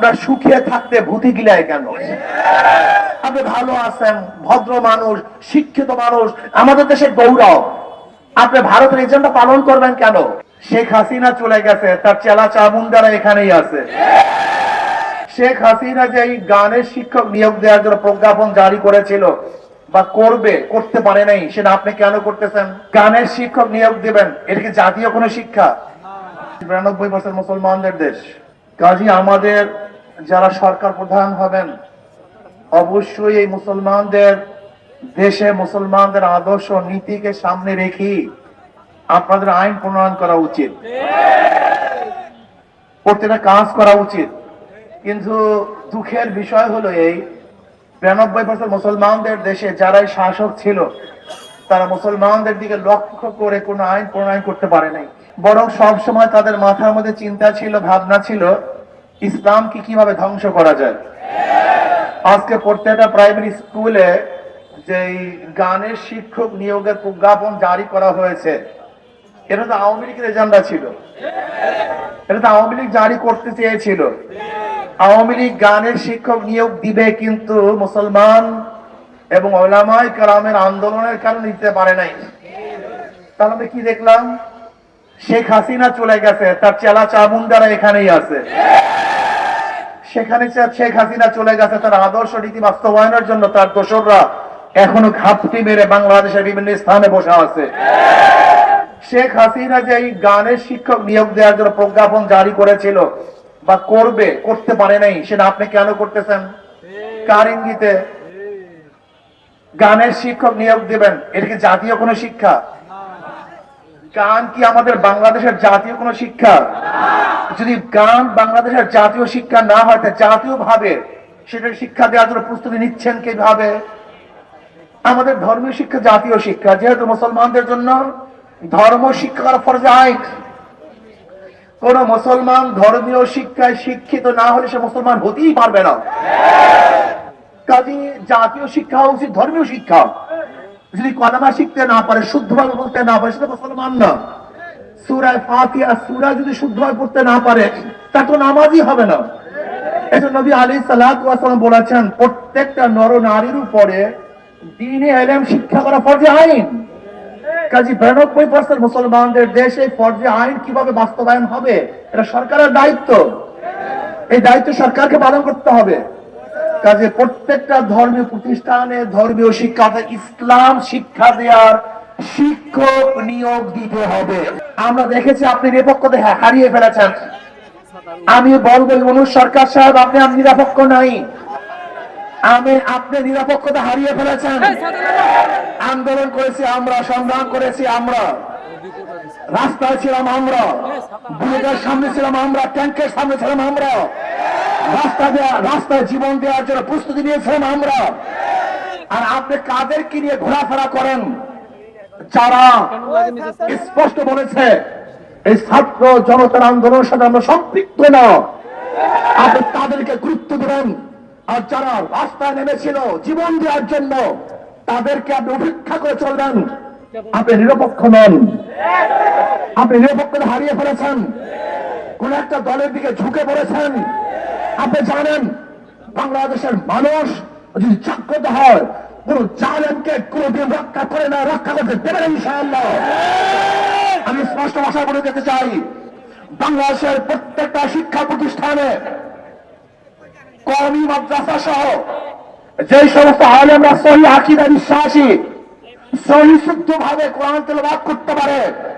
আপনার সুখে থাকতে ভূতি গিলায় কেন? আপনি ভালো আছেন, ভদ্র মানুষ, শিক্ষিত মানুষ, আমাদের দেশের গৌরব। আপনি ভারতের এজেন্ডা পালন করবেন কেন? শেখ হাসিনা চলে গেছে, তার চেলা চামুন্ডারা এখানেই আছে। শেখ হাসিনা যে এই গানের শিক্ষক নিয়োগ দেওয়ার জন্য প্রজ্ঞাপন জারি করেছিল, বা করবে, করতে পারে নাই, সেটা আপনি কেন করতেছেন? গানের শিক্ষক নিয়োগ দেবেন, এটা কি জাতীয় কোনো শিক্ষা? বিরানব্বই বছর মুসলমানদের দেশ। কাজী আমাদের যারা সরকার প্রধান হবেন, অবশ্যই এই মুসলমানদের দেশে মুসলমানদের আদর্শ নীতিকে সামনে রেখে আপনাদের আইন প্রণয়ন করা উচিত। প্রত্যেকটা কাজ করা উচিত। কিন্তু দুঃখের বিষয় হলো এই, বিরানব্বই বছর মুসলমানদের দেশে যারাই শাসক ছিল, তারা মুসলমানদের দিকে লক্ষ্য করে কোনো আইন প্রণয়ন করতে পারে নাই। বরং সব সময় তাদের মাথার মধ্যে চিন্তা ছিল, ভাবনা ছিল ইসলামকে কীভাবে ধ্বংস করা যায়? আজকে প্রত্যেকটা প্রাইমারি স্কুলে যে গানের শিক্ষক নিয়োগের প্রজ্ঞাপন জারি করা হয়েছে, এটা তো আওয়ামী লীগের এজেন্ডা ছিল। এটা তো আওয়ামী লীগ জারি করতে চেয়েছিল। আওয়ামী লীগ গানের শিক্ষক নিয়োগ দিবে কিন্তু মুসলমান এবং ওলামাই কালামের আন্দোলনের কারণে দিতে পারে নাই। তাহলে আমি কি দেখলাম? শেখ হাসিনা চলে গেছে, তার চেলা চামুন্ডারা এখানেই আছে। সেখানে শেখ হাসিনা চলে গেছে তার আদর্শ নীতি বাস্তবায়নের জন্য, তার দোসররা এখনও ঘাপটি মেরে বাংলাদেশের বিভিন্ন স্থানে বসে আছে। শেখ হাসিনা যে এই গানের শিক্ষক নিয়োগ দেওয়ার জন্য প্রজ্ঞাপন জারি করেছিল বা করবে, করতে পারে নাই, সেটা আপনি কেন করতেছেন? কার ইঙ্গিতে? গানের শিক্ষক নিয়োগ দেবেন, এটা কি জাতীয় কোনো শিক্ষা? গান কি আমাদের বাংলাদেশের জাতীয় কোনো শিক্ষা? যদি গান বাংলাদেশের জাতীয় শিক্ষা না হয়, তা জাতীয় ভাবে সেটা শিক্ষা দেওয়ার জন্য প্রস্তুতি নিচ্ছেন কীভাবে? আমাদের ধর্মীয় শিক্ষা জাতীয় শিক্ষা, যেহেতু মুসলমানদের জন্য ধর্ম শিক্ষা করা ফরজ কোন মুসলমান ধর্মীয় শিক্ষায় শিক্ষিত না হলে সে মুসলমান হতেই পারবে না। কাজে জাতীয় শিক্ষা উচিত ধর্মীয় শিক্ষা, যদি কলামা শিখতে না পারে, শুদ্ধভাবে বলতে না পারে, সেটা মুসলমান না। সুরায় ফাতিহা, সুরা যদি শুদ্ধভাবে পড়তে না পারে, তা তো নামাজই হবে না। এই জন্য নবী আলী সালাম বলেছেন, প্রত্যেকটা নর নারীর উপরে দিনে এলেম শিক্ষা করা ফরজে আইন। কাজী বিরানব্বই পার্সেন্ট মুসলমানদের দেশে ফরজে আইন কীভাবে বাস্তবায়ন হবে, এটা সরকারের দায়িত্ব। এই দায়িত্ব সরকারকে পালন করতে হবে। কাজে প্রত্যেকটা ধর্মীয় প্রতিষ্ঠানে ধর্মীয় শিক্ষা ইসলাম শিক্ষা দেওয়ার শিক্ষক নিয়োগ দিতে হবে। আমরা দেখেছি আপনি নিরপেক্ষতা হারিয়ে ফেলেছেন। আমি বলব অনুজ সরকার সাহেব, আপনি আর নিরপেক্ষ নাই। আমি আপনি নিরপেক্ষতা হারিয়ে ফেলেছেন। আন্দোলন করেছি আমরা, সংগ্রাম করেছি আমরা। রাস্তায় ছিলাম আমরা। বুলেটের সামনে ছিলাম আমরা, ট্যাঙ্কের সামনে ছিলাম আমরা। রাস্তা দেওয়া রাস্তায় জীবন দেওয়ার জন্য প্রস্তুতি নিয়েছিলাম আমরা। আর আপনি কাদেরকে নিয়ে ঘোরাফেরা করেন? যারা স্পষ্ট বলেছে এই ছাত্র জনতার আন্দোলনের সাথে আমরা সম্পৃক্ত না। আপনি তাদেরকে গুরুত্ব দেবেন। আর যারা রাস্তায় নেমেছিল জীবন দেওয়ার জন্য তাদেরকে আপনি উপেক্ষা করে চলবেন। আপনি নিরপেক্ষ নন। আপনি নিরপেক্ষতা হারিয়ে ফেলেছেন। কোন একটা দলের দিকে ঝুঁকে পড়েছেন। আপনি জানেন বাংলাদেশের মানুষ যদি জাগ্রত হয় কোন জালেমকে কোনদিন রক্ষা করে না রক্ষা করতে দেবে না ইনশাআল্লাহ। আমি স্পষ্ট ভাষায় বলে যেতে চাই বাংলাদেশের প্রত্যেকটা শিক্ষা প্রতিষ্ঠানে কর্মী মাদ্রাসা সহ যে সমস্ত আলেমরা সহি আকিদা বিশ্বাসী সহি শুদ্ধ ভাবে কোরআন তেল করতে পারে